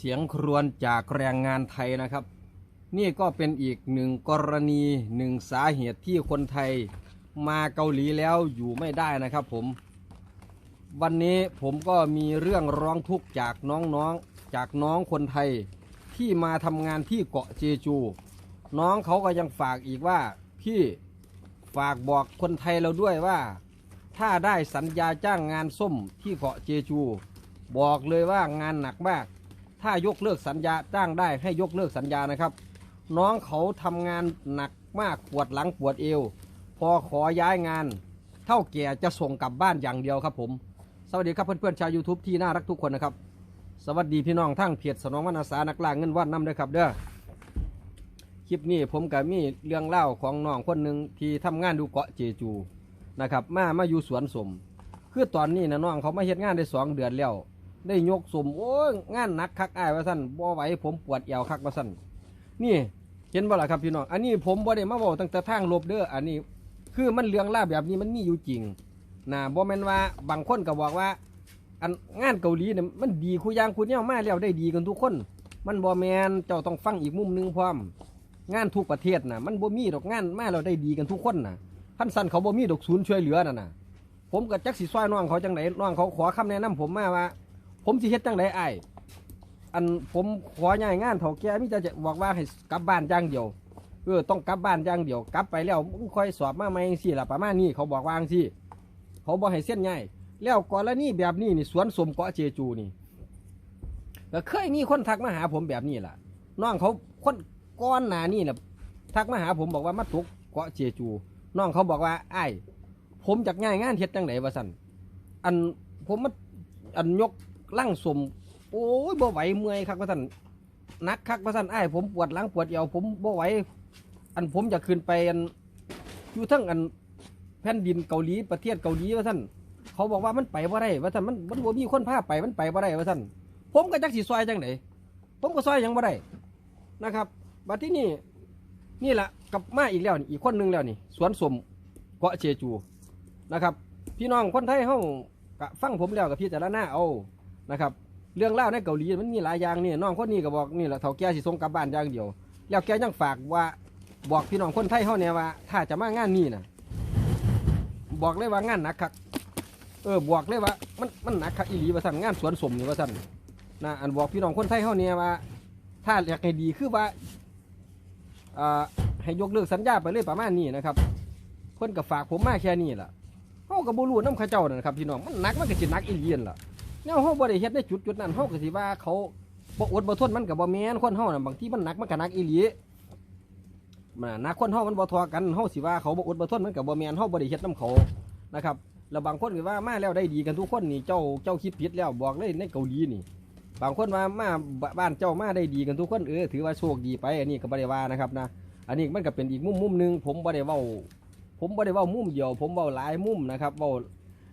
เสียงครวญจากแรงงานไทยนะครับ นี่ก็เป็นอีกหนึ่งกรณีหนึ่งสาเหตุที่คนไทยมาเกาหลีแล้วอยู่ไม่ได้นะครับผม วันนี้ผมก็มีเรื่องร้องทุกข์จากน้องๆจากน้องคนไทยที่มาทำงานที่เกาะเจจู น้องเขาก็ยังฝากอีกว่าพี่ฝากบอกคนไทยเราด้วยว่า ถ้าได้สัญญาจ้างงานส้มที่เกาะเจจู บอกเลยว่างานหนักมาก ถ้ายกเลิกสัญญาจ้างได้ให้ยกเลิกสัญญานะครับ น้องเขาทำงานหนักมากปวดหลังปวดเอว พอขอย้ายงาน เท่าแก่จะส่งกลับบ้านอย่างเดียวครับผม สวัสดีครับเพื่อนๆชาว YouTube ที่น่ารักทุกคนนะครับ สวัสดีพี่น้องทั้งเพจสนองวรรณสานักล่างเงินว่านน้ำด้วยครับเด้อคลิปนี้ผมกับมีเรื่องเล่าของน้องคนหนึ่งที่ทำงานดูเกาะเจจูนะครับมามาอยู่สวนสม คือตอนนี้นะน้องเขามาเฮ็ดงานได้สองเดือนแล้ว ได้ยกสมโอ้ยงานหนักคักอ้ายว่าสั่นบ่ไหวผมปวดเอวคักว่าสั่นนี่เห็นบ่ล่ะครับพี่น้องอันนี้ผมบ่ได้มาบอกตั้งแต่ทางลบเด้ออันนี้ คือมันเรื่องล่าแบบนี้มันมีอยู่จริงนะบ่แม่นว่าบางคนก็บอกว่า อันงานเกาหลีเนี่ยมันดีคุอยางคุเนี่ยมาแล้วได้ดีกันทุกคน มันบ่แมนเจ้าต้องฟังอีกมุมหนึงพร้อมงานทุกประเทศน่ะมันบ่มีดอกงานมาแล้วได้ดีกันทุกคนน่ะพันสันเขาบ่มีดอกศูนย์ช่วยเหลือน่ะนะผมกับจักสิซอยน้องเขาจังไดน้องเขาขอคำแนะนำผมมาว่า ผมสิเฮ็ดจังไดอ้ายอันผมขอย้ายงานเฒ่าแก่มิจะจะบอกว่าให้กลับบ้านอย่างเดียวเออต้องกลับบ้านอย่างเดียวกลับไปแล้วมึงค่อยสอบมาใหม่จังซี่ล่ะประมาณนี้เขาบอกว่าจังซี่ เขาบ่ให้เส้นง่ายแล้วกรณีแบบนี้นี่สวนสมเกาะเจจูนี่ก็เคยมีคนทักมาหาผมแบบนี้ล่ะน้องเขาคนก้อนหนานี่แหละทักมาหาผมบอกว่ามาตกเกาะเจจู น้องเขาบอกว่าไอ้ผมจากง่ายงานเฮ็ดจังไดวะสันอันผมมาอันยก ลั่งสมโอ้ยบ่ไหวเมื่อยคักวะสันนักคักวะสันไอ้ผมปวดหลังปวดเอวผมบ่ไหวอันผมจะขึ้นไปอันอยู่ทั้งอันแผ่นดินเกาหลีประเทศเกาหลีว่าท่านเขาบอกว่ามันไปว่าได้ว่าท่านมันมันบ่มีคนพาไปมันไปว่าได้ว่าท่านผมก็จักสิซอยจังไดผมก็ซอยยังบ่ได้นะครับบัดที่นี่นี่แหละกลับมาอีกแล้วนี่อีกคนนึงแล้วนี่ สวนสมเกาะเชจูนะครับ พี่น้องคนไทยเฮากะฟังผมแล้วกับพี่แต่ละหน้าเอา นะครับเรื่องเล่าในเกาหลีมันมีหลายอย่างนี่น้องคนนี้ก็บอกนี่แหละเฒ่าแก่สิส่งกลับบ้านอย่างเดียว แล้วแกยังฝากว่าบอกพี่น้องคนไทยเฮาเนี่ยว่า ถ้าจะมางานนี้นะบอกเลยว่างานหนักคักเออบอกเลยว่ามันมันหนักคักอีหลีว่าสั่นงานสวนสมนี่ว่าสั่นนะอันบอกพี่น้องคนไทยเขาเนี่ยว่า ถ้าอยากให้ดีคือว่าอ่าให้ยกเลิกสัญญาไปเลยประมาณนี้นะครับเพิ่นก็ฝากผมมาแค่นี้แหละเฮาก็บ่รู้นำเขาเจ้านั่นครับพี่น้องมันหนักมันก็สิหนักอีหลีนั่นล่ะ แนวเฮาบ่ได้เฮ็ดในจุดจุดนั้นเฮาก็สิว่าเขาบ่อดบ่ทนมันก็บ่แม่นคนเฮาน่ะบางทีมันหนักมันก็หนักอีหลีมันหนักคนเฮามันบ่ทอกันเฮาสิว่าเขาบ่อดบ่ทนมันก็บ่แม่นเฮาบ่ได้เฮ็ดนํเขานะครับแล้วบางคนก็ว่ามาแล้วได้ดีกันทุกคนนี่เจ้าเจ้าคิดผิดแล้วบอกเลยในเกาหลีนี่ บางคนว่ามาบ้านเจ้ามาได้ดีกันทุกคนเออถือว่าโชคดีไป อันนี้ก็บ่ได้ว่านะครับนะอันนี้มันก็เป็นอีกมุมมุมหนึงผมบ่ได้เว้าผมบ่ได้เว้ามุมเดียว ผมเว้าหลายมุมนะครับเว้า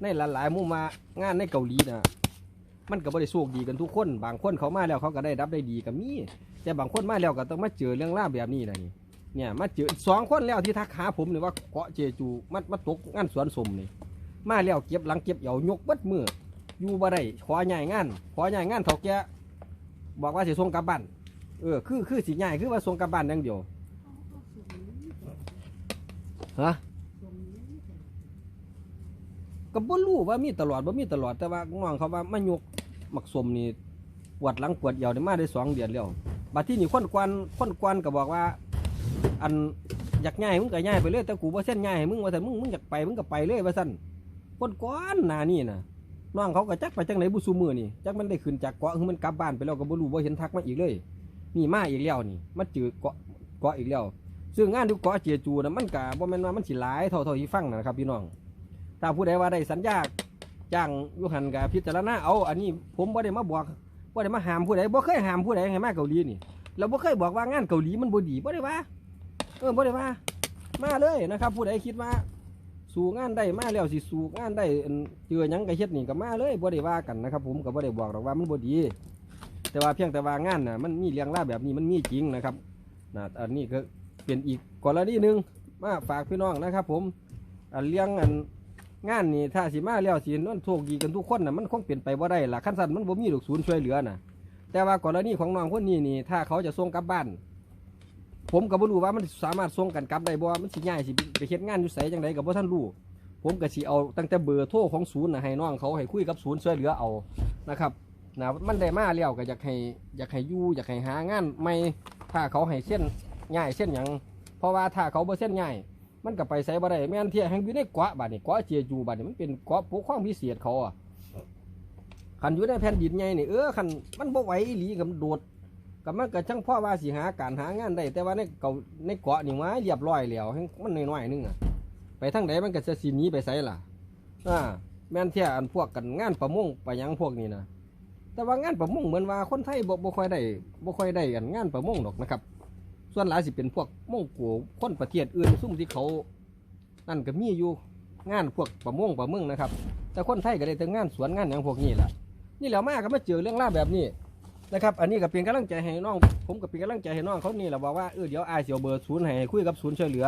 ในหลายๆมุมมางานในเกาหลีนะ มันก็บ่ได้โชคดีกันทุกคน บางคนเขามาแล้วเขาก็ได้รับได้ดีก็มีแต่บางคนมาแล้วก็ต้องมาเจอเรื่องราวแบบนี้นะนี่เนี่ยมาเจอสองคนแล้วที่ทักหาผมเนี่ยว่าเกาะเจจูมามาตกงานสวนสมนี่มาแล้วเก็บหลังเก็บเหยายกบัดมืออยู่บ่ได้ขอใหญ่งานขอใหญ่งานเถาแกบอกว่าสิส่งกลับบ้านเออคือคือสิใหญ่คือว่าส่งกลับบ้านอย่างเดียวฮะก็บ่รู้ว่ามีตลอดบ่มีตลอดแต่ว่าน้องเขาว่ามายก หมักสมนี่ปวดหลังปวดเอวได้มาได้สองเดือนแล้วบัดที่นี่คนกวนคนกวนก็บอกว่า อันอยากง่ายมึงก็ง่ายไปเลยแต่กูว่าเส้นง่ายให้มึงว่าแต่นมึงมึงอยากไปมึงก็ไปเลยว่าสั่นก้นก้อนหนานี่นะน้องเขาก็จักไปจังไหนบุซูมือนี่จักมันได้ขึ้นจากเกาะคือมันกลับบ้านไปแล้วก็บ่รู้ว่าเห็นทักมาอีกเลยนี่มาอีกแล้วนี่มันจืดเกาะเกาะอีกแล้วซึ่งงานที่เกาะเจียจูนะมันกะบ่แม่นว่ามันสิหลายเท่าเท่าที่ฟังนะครับพี่น้อง ถ้าผู้ใดว่าได้สัญญา จ้างยุหันกับพิจารณาเอาอันนี้ผมบ่ได้มาบอกบ่ได้มาห้ามผู้ใดบ่เคยห้ามผู้ใดให้มาเกาหลีนี่แล้วบ่เคยบอกว่างานเกาหลีมันบ่ดีบ่ได้ว่าเออบ่ได้ว่ามาเลยนะครับ ผู้ใดคิดว่าสู่งานได้มาแล้วสิสู่งานได้เจอยังก็เฮ็ดนี่ก็มาเลยบ่ได้ว่ากันนะครับ ผมก็บ่ได้บอกหรอกว่ามันบ่ดี แต่ว่าเพียงแต่ว่างานน่ะมันมีเรื่องราวแบบนี้มันมีจริงนะครับนะอันนี้ก็เป็นอีกกรณีหนึ่งมาฝากพี่น้องนะครับ ผมอันเรื่องอัน งานนี่ถ้าสิมาแล้วสินั่นโชคดีกันทุกคนน่ะมันคงเปลี่ยนไปบ่าได้ล่ะคันสั่นมันบ่มีดอกศูนย์ช่วยเหลือน่ะ แต่ว่ากรณีของน้องคนนี้นี่ ถ้าเขาจะส่งกลับบ้าน ผมก็บ่รู้ว่ามันสามารถส่งกันกลับได้บ่มันสิง่ายสิไปเฮ็ดงานอยู่ไสจังไดก็บ่ทันรู้ผมก็สิเอาตั้งแต่เบอร์โทรของศูนย์น่ะให้น้องเขาให้คุยกับศูนย์ช่วยเหลือเอานะครับนะมันได้มาแล้วก็อยากให้อยากให้อยู่อยากให้หางานใหม่ถ้าเขาให้เส้นง่ายเส้นหยังเพราะว่าถ้าเขาบ่เส้นง่าย มันก็ไปไสบ่ได้แม่นเที่ยแห่งอยู่ในเกาะบัดนี้เกาะเจียจูบัดนี้มันเป็นเกาะปกครองพิเศษเขาอะคันอยู่ในแผ่นดินใหญ่นี่เออคันมันบ่ไหวอีหลีกับโดดกับมันก็ช่างพ่อว่าสิหาการหางานได้ แต่ว่าในเกาในเกาะนี่มาเรียบร้อยแล้วมันน้อยๆนึงอะไปทางไหนมันก็จะสีนี้ไปไสล่ะอ่าแม่นเที่ยอันพวกกันงานประมงไปยังพวกนี้นะแต่ว่างานประมงเหมือนว่าคนไทยบ่บ่ค่อยได้บ่ค่อยได้กันงานประมงดอกนะครับ ส่วนหลายสิเป็นพวกมงกูคนประเทศอื่นซุ่มที่เขานั่นก็มีอยู่งานพวกประมงประมึงนะครับ แต่คนไทยก็ได้แต่งานสวนงานอย่างพวกนี้แหละนี่แหล้วมาก็มาเจอเรื่องราวแบบนี้นะครับ อันนี้ก็เป็นกำลังใจให้น้อง ผมก็เป็นกำลังใจให้น้องเขานี่แหละบอกว่าเออเดี๋ยวอายเสียวเบอร์ศูนย์ให้คุยกับศูนย์ช่วยเหลือ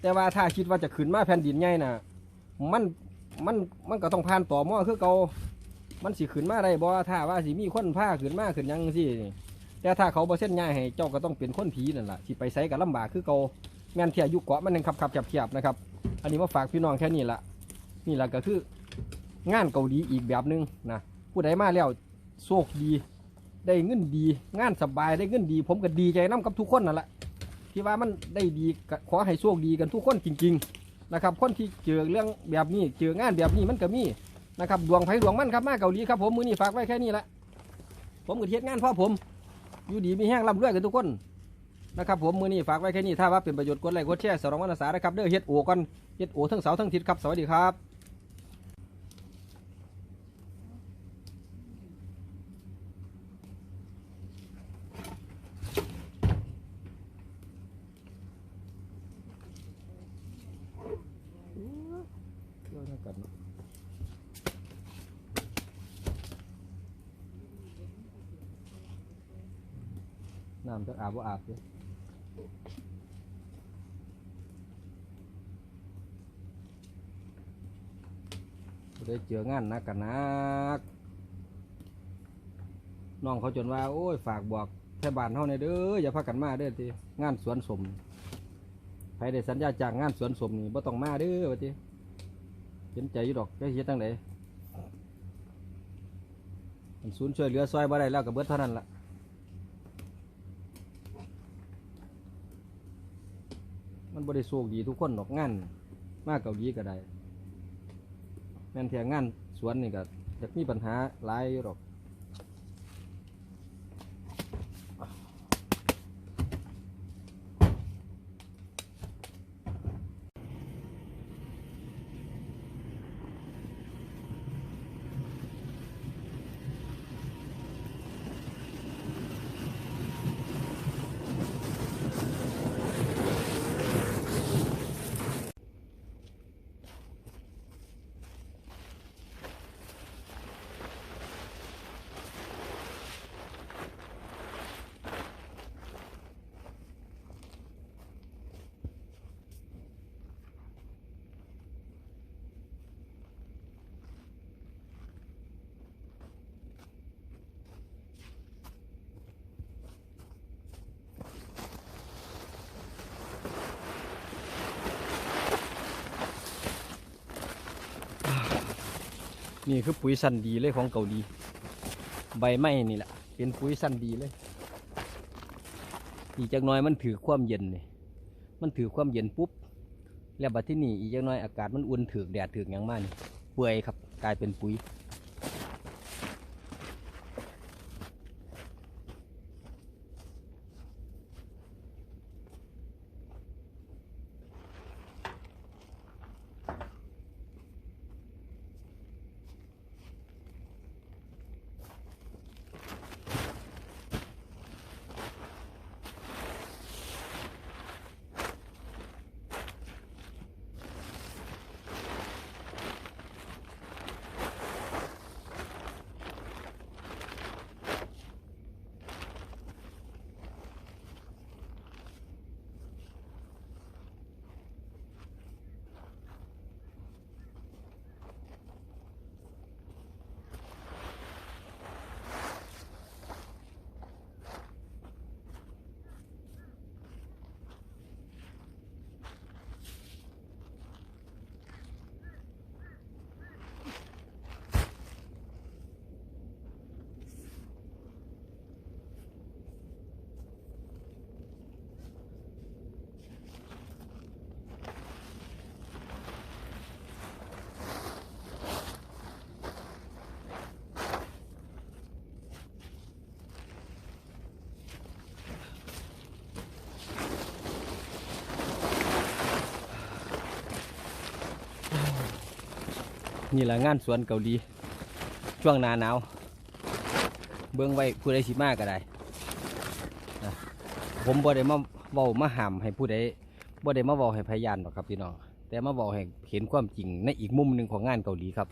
แต่ว่าถ้าคิดว่าจะขึ้นมาแผ่นดินใหญ่น่ะ มันมันมันก็ต้องผ่านต่อหม้อคือเกามันสิขึ้นมาได้บ่ถ้าว่าสิมีคนผ้าขึ้นมาขึ้นยังสิ แต่ถ้าเขาบ่เส้นใหญ่ให้เจ้าก็ต้องเป็นคนผีนั่นแหละสิไปไสก็ลำบากคือเก่าแม่นเทียยุเกาะมันยังขับขับๆเขียบๆนะครับ อันนี้มาฝากพี่น้องแค่นี้ละนี่แหละก็คืองานเกาหลีอีกแบบนึงนะผู้ใดมาแล้วโชคดี ได้เงินดี งานสบายได้เงินดี ผมก็ดีใจน้กับทุกคนนั่นแหละที่ว่ามันได้ดีขอให้โชคดีกันทุกคนจริง ๆนะครับ คนที่เจอเรื่องแบบนี้เจองานแบบนี้มันก็มีนะครับดวงไผ่ดวงมันครับมาเกาหลีครับผมมือนี้ฝากไว้แค่นี้ละผมก็เฮ็ดงานพ่อผม อยู่ดีมีแห้งร่ำรวยกันทุกคนนะครับผมมือนี้ฝากไว้แค่นี้ถ้าว่าเป็นประโยชน์กดไลค์กดแชร์สำรองวรรณสานะครับเด้อเฮ็ดโอกันเฮ็ดโอทั้งเสาทั้งทิศครับสวัสดีครับ น้ำจะอาบว่าอาบเด้อบ่ได้เจองานนักกันนักน้องเขาจนว่า โอ้ย ฝากบอกแค่บานเฮาในอยเด้ออย่าพากันมาเด้อทีงานสวนสมใครได้สัญญาจางงานสวนสมนี่บ่ต้องมาเด้อว่าทีเห็นใจอยู่ดอกจะเฮ็ดตั้งไหนศูนย์ช่วยเหลือซอยบ่ได้แล้วกับเบิดเท่านั้นล่ะ มันบริสุทธิ์ดีทุกคนหรอกงานมากเกาหลีก็ได้แม่นเทียงงานสวนนี่ก็จะมีปัญหาหลายหรอก นี่คือปุ๋ยสันดีเลยของเกาหลีใบไม้นี่แหละเป็นปุ๋ยสันดีเลยอีกจักหน้อยมันถือความเย็นนี่มันถือความเย็นปุ๊บแล้วบัดที่นี่อีกจักหน้อยอากาศมันอุ่นถือแดดถือกหยังมากนี่เปื่อยครับกลายเป็นปุ๋ย นี่แหละงานสวนเกาหลี ช่วงหนาหนาว เบื้องไว้ผู้ใดสิมากก็ได้ ผมบ่ได้มาเว้ามาห้ามให้ผู้ใดบ่ได้มาเว้าให้พยานหรอกครับพี่น้อง แต่มาเว้าให้เห็นความจริงในอีกมุมหนึ่งของงานเกาหลีครับ